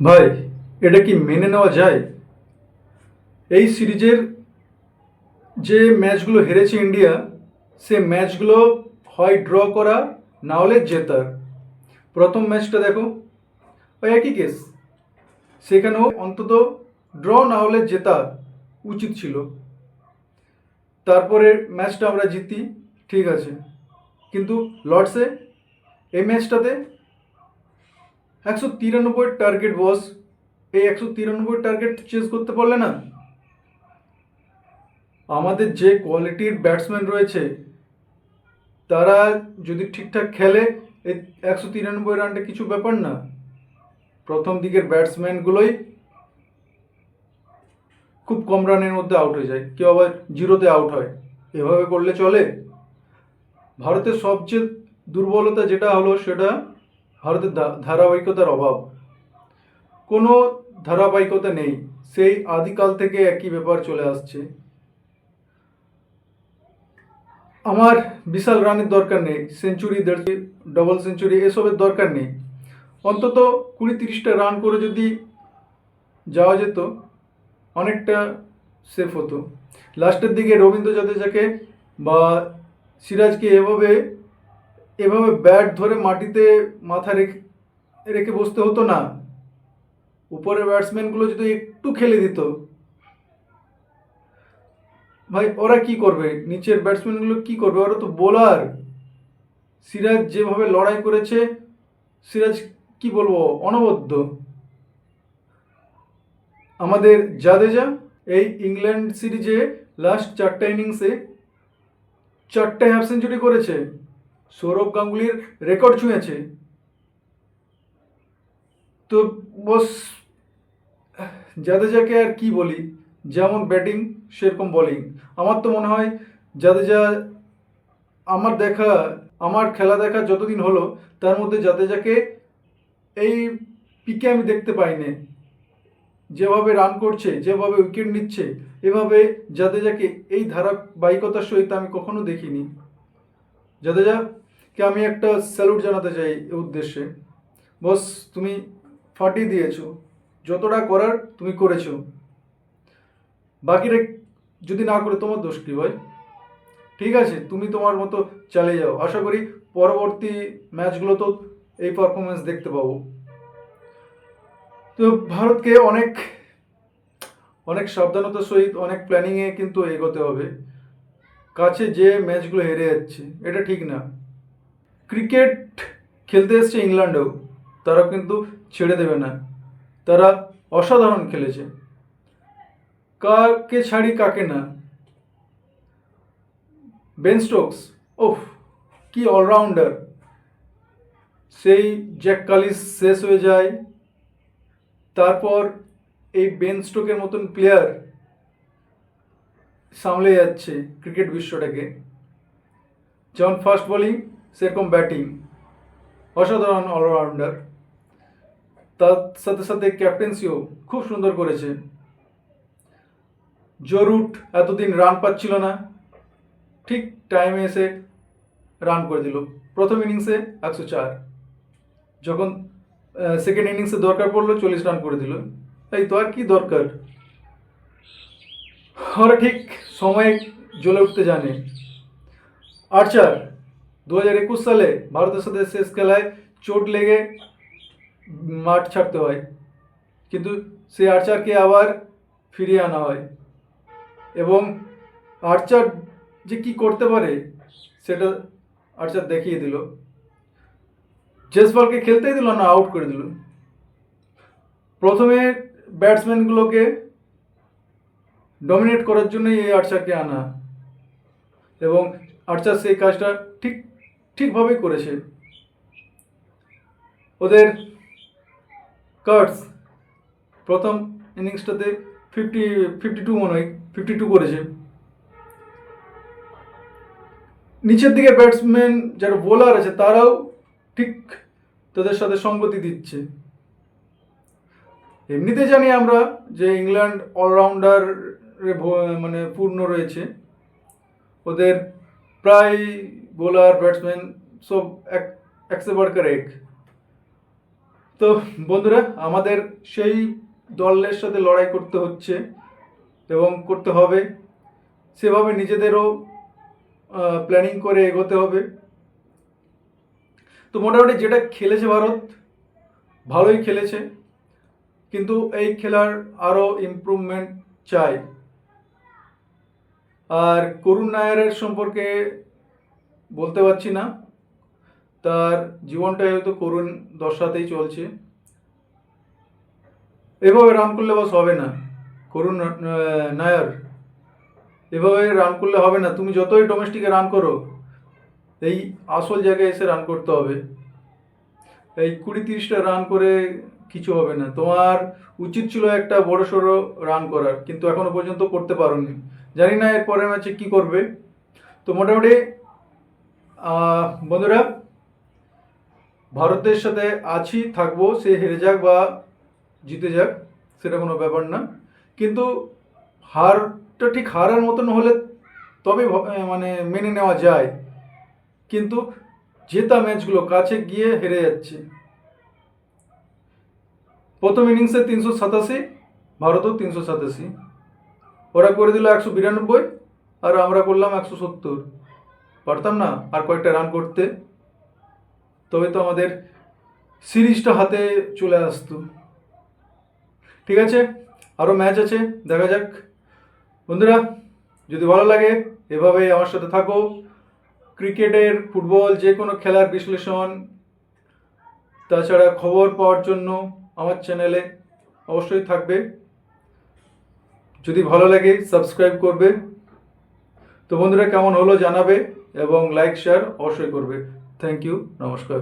ভাই, এটা কি মেনে নেওয়া যায়? এই সিরিজের যে ম্যাচগুলো হেরেছে ইন্ডিয়া, সে ম্যাচগুলো হয় ড্র করা, না হলে জেতার। প্রথম ম্যাচটা দেখো। ওই একই কেস। সেখানেও অন্তত ড্র, না হলে জেতা উচিত ছিল। তারপরে ম্যাচটা আমরা জিতি, ঠিক আছে। কিন্তু লর্ডসে, এই ম্যাচটাতে একশো তিরানব্বই টার্গেট বস এই একশো তিরানব্বই টার্গেট চেস করতে পারলে না? আমাদের যে কোয়ালিটির ব্যাটসম্যান রয়েছে, তারা যদি ঠিকঠাক খেলে, এই একশো তিরানব্বই রানটা কিছু ব্যাপার না। প্রথম দিকের ব্যাটসম্যানগুলোই খুব কম রানের মধ্যে আউট হয়ে যায়। কেউ আবার জিরোতে আউট হয়। এভাবে করলে চলে। ভারতের সবচেয়ে দুর্বলতা যেটা হলো, সেটা ভারতের ধারাবাহিকতার অভাব। কোনো ধারাবাহিকতা নেই, সেই আদিকাল থেকে একই ব্যাপার চলে আসছে। আমার বিশাল রানের দরকার নেই, সেঞ্চুরি দেড় ডবল সেঞ্চুরি এসবের দরকার নেই। অন্তত কুড়ি তিরিশটা রান করে যদি যাওয়া যেত, অনেকটা সেফ হতো। লাস্টের দিকে রবীন্দ্র জাদেজাকে বা সিরাজকে এভাবে এভাবে ব্যাট ধরে মাটিতে মাথা রেখে রেখে বসতে হতো না। উপরের ব্যাটসম্যানগুলো যদি একটু খেলে দিত। ভাই, ওরা কি করবে? নিচের ব্যাটসম্যানগুলো কি করবে? ওরা তো বোলার সিরাজ যেভাবে লড়াই করেছে, সিরাজ কি বলব, অনবদ্য। আমাদের জাদেজা এই ইংল্যান্ড সিরিজে লাস্ট চারটা ইনিংসে চারটে হাফ সেঞ্চুরি করেছে। সৌরভ গাঙ্গুলির রেকর্ড ছুঁয়েছে। তো বস জাদেজাকে আর কি বলি? যেমন ব্যাটিং সেরকম বোলিং আমার তো মনে হয় জাদেজা, আমার দেখা, আমার খেলা দেখা যতদিন হলো, তার মধ্যে জাদেজাকে এই পিকে আমি দেখতে পাইনি। যেভাবে রান করছে, যেভাবে উইকেট নিচ্ছে, এভাবে জাদেজাকে এই ধারাবাহিকতার সহিত আমি কখনো দেখিনি। জাদেজাকে আমি একটা স্যালুট জানাতে চাই এই উদ্দেশ্যে? বস তুমি ফাটিয়ে দিয়েছ। যতটা করার তুমি করেছ। বাকিরা যদি না করে তোমার দোষ কি ভাই? ঠিক আছে, তুমি তোমার মতো চালিয়ে যাও। আশা করি পরবর্তী ম্যাচগুলো তো এই পারফরমেন্স দেখতে পাবো। তো ভারতকে অনেক অনেক সাবধানতার সহিত, অনেক প্ল্যানিংয়ে কিন্তু এগোতে হবে। কাছে যে ম্যাচগুলো হেরে যাচ্ছে, এটা ঠিক না। ক্রিকেট খেলতে এসছে ইংল্যান্ডেও, তারা কিন্তু ছেড়ে দেবে না। তারা অসাধারণ খেলেছে। কাকে ছাড়ি, কাকে না? বেন স্টোকস ওফ কি অলরাউন্ডার। সেই জ্যাক কালিস শেষ হয়ে যায়। তারপর এই বেন স্টোকের মতন প্লেয়ার সামলে যাচ্ছে ক্রিকেট বিশ্বটাকে। যেমন ফার্স্ট বোলিং সেরকম ব্যাটিং অসাধারণ অলরাউন্ডার তার সাথে সাথে ক্যাপ্টেন্সিও খুব সুন্দর করেছে। জরুট এতদিন রান পাচ্ছিল না। ঠিক টাইমে এসে রান করে দিল। প্রথম ইনিংসে একশো চার। যখন সেকেন্ড ইনিংসে দরকার পড়ল, চল্লিশ রান করে দিল। এই তো আর কি দরকার? ওরা ঠিক সময়ে জ্বলে উঠতে জানে। আর্চার দু হাজার একুশ সালে ভারতের সাথে শেষ খেলায় চোট লেগে মাঠ ছাড়তে হয়। কিন্তু সেই আর্চারকে আবার ফিরিয়ে আনা হয়। এবং আর্চার যে কি করতে পারে, সেটা আর্চার দেখিয়ে দিল। জেসবলকে খেলতেই দিল না, আউট করে দিল। প্রথমে ব্যাটসম্যানগুলোকে ডমিনেট করার জন্যই এই আর্চারকে আনা। এবং আর্চার সেই কাজটা ঠিক, ঠিকভাবেই করেছে। ওদের কার্ডস প্রথম ইনিংসটাতে ফিফটি ফিফটি টু মনে হয় ফিফটি টু করেছে। নিচের দিকে ব্যাটসম্যান যারা বোলার আছে, তারাও ঠিক তাদের সাথে সঙ্গতি দিচ্ছে। এমনিতে জানি আমরা যে ইংল্যান্ড অলরাউন্ডার মানে পূর্ণ রয়েছে। ওদের প্রায় বোলার, ব্যাটসম্যান সব এক, একশো বাড়কার এক। তো বন্ধুরা, আমাদের সেই দলের সাথে লড়াই করতে হচ্ছে এবং করতে হবে। সেভাবে নিজেদেরও প্ল্যানিং করে এগোতে হবে। তো মোটামুটি যেটা খেলেছে ভারত, ভালোই খেলেছে। কিন্তু এই খেলার আরও ইমপ্রুভমেন্ট চাই। আর করুণ নায়ারের সম্পর্কে বলতে পারছি না। তার জীবনটাই হয়তো করুণ দশাতেই চলছে। এভাবে রান করলে বাস হবে না। করুণ নায়ার, এভাবে রান করলে হবে না। তুমি যতই ডোমেস্টিকে রান করো, এই আসল জায়গায় এসে রান করতে হবে। এই কুড়ি তিরিশটা রান করে কিছু হবে না। তোমার উচিত ছিল একটা বড় সড়ো রান করার, কিন্তু এখনও পর্যন্ত করতে পারোনি। জানি না এর পরের ম্যাচে কি করবে। তো মোটামুটি বন্ধুরা, ভারতের সাথে আছি, থাকব, সে হেরে যাক বা জিতে যাক, সেটা কোনো ব্যাপার না। কিন্তু হারটা ঠিক হারার মতন হলে তবে মানে মেনে নেওয়া যায়। কিন্তু জেতা ম্যাচগুলো কাছে গিয়ে হেরে যাচ্ছে। প্রথম ইনিংসে তিনশো সাতাশি, ভারতও তিনশো সাতাশি। ওরা করে দিল একশো বিরানব্বই আর আমরা করলাম একশো সত্তর। পারতাম না আর কয়েকটা রান করতে। তবে তো আমাদের সিরিজটা হাতে চলে আসতো। ঠিক আছে? আরও ম্যাচ আছে, দেখা যাক। বন্ধুরা, যদি ভালো লাগে, এভাবেই আমার সাথে থাকো। ক্রিকেটের, ফুটবল, যে কোনো খেলার বিশ্লেষণ, তাছাড়া খবর পাওয়ার জন্য আমার চ্যানেলে অবশ্যই থাকবে। যদি ভালো লাগে সাবস্ক্রাইব করবে। তো বন্ধুরা, কেমন হলো জানাবে এবং লাইক শেয়ার অবশ্যই করবে। থ্যাংক ইউ নমস্কার।